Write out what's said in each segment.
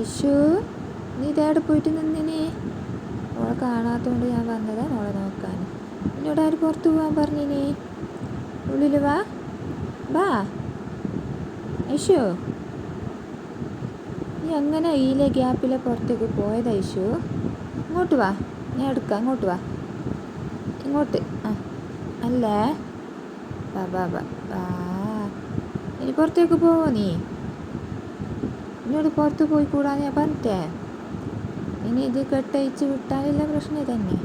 Issue നീ ഇതേടെ പോയിട്ട് നിന്നിനെ? അവളെ കാണാത്തതുകൊണ്ട് ഞാൻ വന്നതാ അവളെ നോക്കാൻ. എന്നോട് ആര് പുറത്ത് പോകാൻ പറഞ്ഞിനെ? ഉള്ളിൽ വാ. വാ. ഐഷു നീ അങ്ങനെ ഈലെ ഗ്യാപ്പിലെ പുറത്തേക്ക് പോയതാ ഐഷു ഇങ്ങോട്ട് വാ. ഞാൻ എടുക്കാം. അങ്ങോട്ട് വാ. ഇങ്ങോട്ട്. ആ. അല്ലേ? വാ വാ. വാ. ഇനി പുറത്തേക്ക് പോവോ നീ? എന്നോട് പുറത്ത് പോയി കൂടാന്ന് ഞാൻ പറഞ്ഞിട്ടേ ഇനി ഇത് കെട്ടയച്ച് വിട്ടാലുള്ള പ്രശ്നം തന്നെ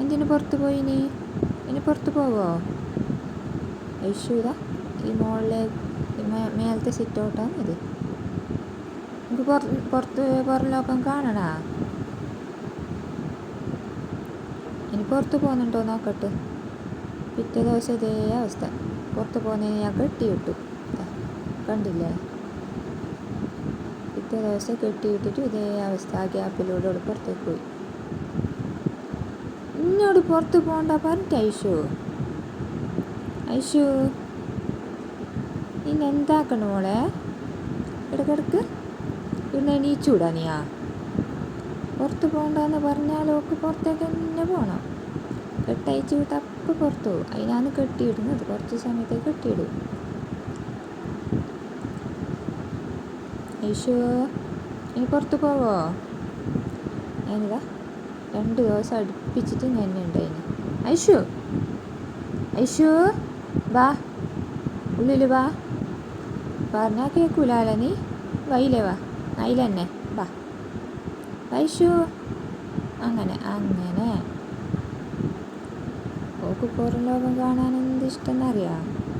എന്തിനു പുറത്ത് പോയി ഇനി? ഇനി പുറത്ത് പോവോ? ഐശ്വര ഈ മുകളിലെ ഈ മേ- മേലത്തെ സിറ്റ് ഔട്ടാണ് ഇത് എനിക്ക് പുറത്ത് പുറം ലോകം കാണണാ? ഇനി പുറത്ത് പോകുന്നുണ്ടോ നോക്കട്ടെ. പിറ്റേ ദിവസം ഇതേ അവസ്ഥ. പുറത്ത് പോകുന്നതിന് ഞാൻ കെട്ടിയിട്ടു. വിട്ടു കണ്ടില്ലേ? പിറ്റേ ദിവസം കെട്ടിയിട്ടിട്ട് ഇതേ അവസ്ഥ ആ ഗ്യാപ്പിലൂടെ അവിടെ പുറത്തേക്ക് പോയി. ഇന്നോട് പുറത്ത് പോകണ്ട പറഞ്ഞിട്ട് ഐഷു ഐഷു ഇന്ന് എന്താക്കണം മോളെ? ഇടക്കിടക്ക് ഇന്ന് എണീച്ചൂടാ നീയാ പുറത്ത് പോകണ്ടെന്ന് പറഞ്ഞാൽ ഓക്ക് പുറത്തേക്ക് തന്നെ പോകണം കെട്ടയച്ച് വിട്ട് അപ്പം പുറത്തു അതിനാണ് കെട്ടിയിടുന്നത്. കുറച്ച് സമയത്തേക്ക് കെട്ടിയിടും. ഐഷു ഇനി പുറത്ത് പോവോ? ഞാനിതാ രണ്ട് ദിവസം അടുപ്പിച്ചിട്ട് ഞാൻ ഉണ്ടായിന്. ഐഷു ഐഷു വാ ഉള്ളിൽ വാ. പറഞ്ഞാൽ കേൾക്കൂലാല നീ. വൈലേ വാ അതിലെന്നെ വാ. ഐഷു അങ്ങനെ അങ്ങനെ. ഓക്ക് പുറം ലോകം കാണാൻ എന്ത് ഇഷ്ടം എന്നറിയാം.